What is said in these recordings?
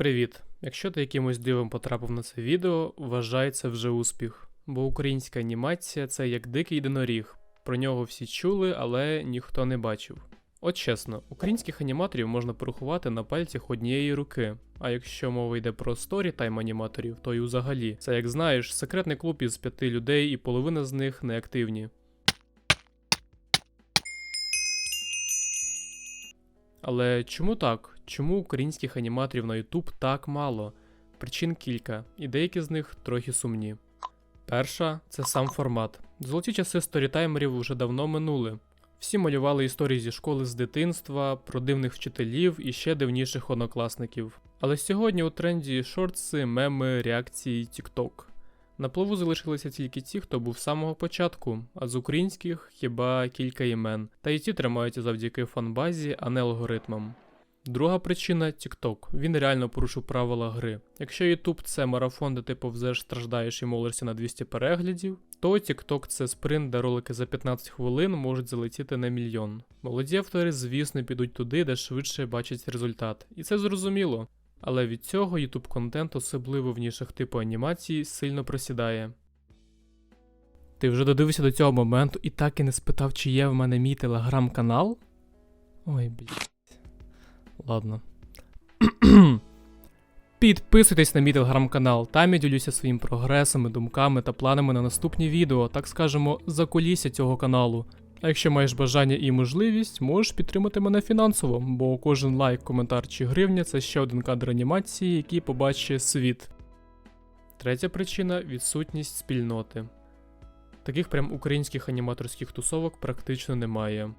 Привіт! Якщо ти якимось дивом потрапив на це відео, вважай це вже успіх. Бо українська анімація це як дикий єдиноріг. Про нього всі чули, але ніхто не бачив. От чесно, українських аніматорів можна порахувати на пальцях однієї руки. А якщо мова йде про сторітайм аніматорів, то й взагалі. Це як знаєш, секретний клуб із п'яти людей, і половина з них неактивні. Але чому так? Чому українських аніматорів на YouTube так мало? Причин кілька, і деякі з них трохи сумні. Перша це сам формат. Золоті часи сторітаймерів вже давно минули. Всі малювали історії зі школи з дитинства, про дивних вчителів і ще дивніших однокласників. Але сьогодні у тренді шортси, меми, реакції, TikTok. На плаву залишилися тільки ті, хто був з самого початку, а з українських хіба кілька імен, та й ті тримаються завдяки фанбазі, а не алгоритмам. Друга причина TikTok. Він реально порушив правила гри. Якщо YouTube це марафон, де ти повзеш, страждаєш і молишся на 200 переглядів, то TikTok це спринт, де ролики за 15 хвилин можуть залетіти на мільйон. Молоді автори, звісно, підуть туди, де швидше бачать результат. І це зрозуміло. Але від цього YouTube контент, особливо в нішах типу анімації, сильно просідає. Ти вже додивився до цього моменту і так і не спитав, чи є в мене мій телеграм-канал? Ой, блядь. Ладно. Підписуйтесь на мій телеграм-канал, там я ділюся своїм прогресами, думками та планами на наступні відео, так скажемо, за кулісся цього каналу. А якщо маєш бажання і можливість, можеш підтримати мене фінансово, бо кожен лайк, коментар чи гривня це ще один кадр анімації, який побачить світ. Третя причина відсутність спільноти. Таких прям українських аніматорських тусовок практично немає.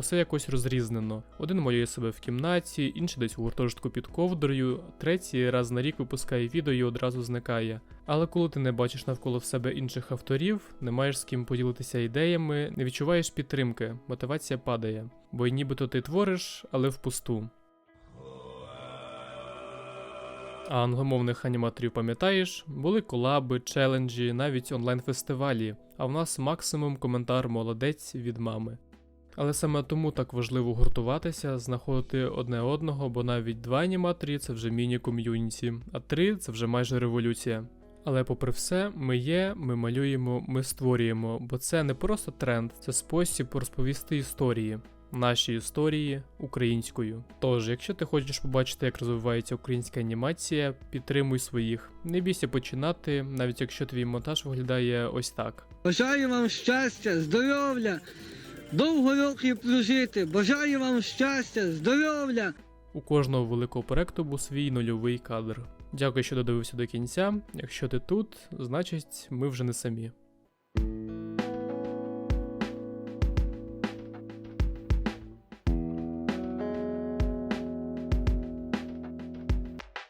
Усе якось розрізнено. Один малює себе в кімнаті, інший десь у гуртожитку під ковдрою, третій раз на рік випускає відео і одразу зникає. Але коли ти не бачиш навколо в себе інших авторів, не маєш з ким поділитися ідеями, не відчуваєш підтримки, мотивація падає. Бо й нібито ти твориш, але впусту. А англомовних аніматорів пам'ятаєш, були колаби, челенджі, навіть онлайн-фестивалі, а в нас максимум коментар молодець від мами. Але саме тому так важливо гуртуватися, знаходити одне одного, бо навіть два аніматорі це вже міні-ком'юніті, а три це вже майже революція. Але попри все, ми є, ми малюємо, ми створюємо, бо це не просто тренд, це спосіб розповісти історії. Наші історії українською. Тож, якщо ти хочеш побачити, як розвивається українська анімація, підтримуй своїх. Не бійся починати, навіть якщо твій монтаж виглядає ось так. Бажаю вам щастя, здоров'я, довго років прожити. Бажаю вам щастя, здоров'я. У кожного великого проекту був свій нульовий кадр. Дякую, що додивився до кінця. Якщо ти тут, значить ми вже не самі.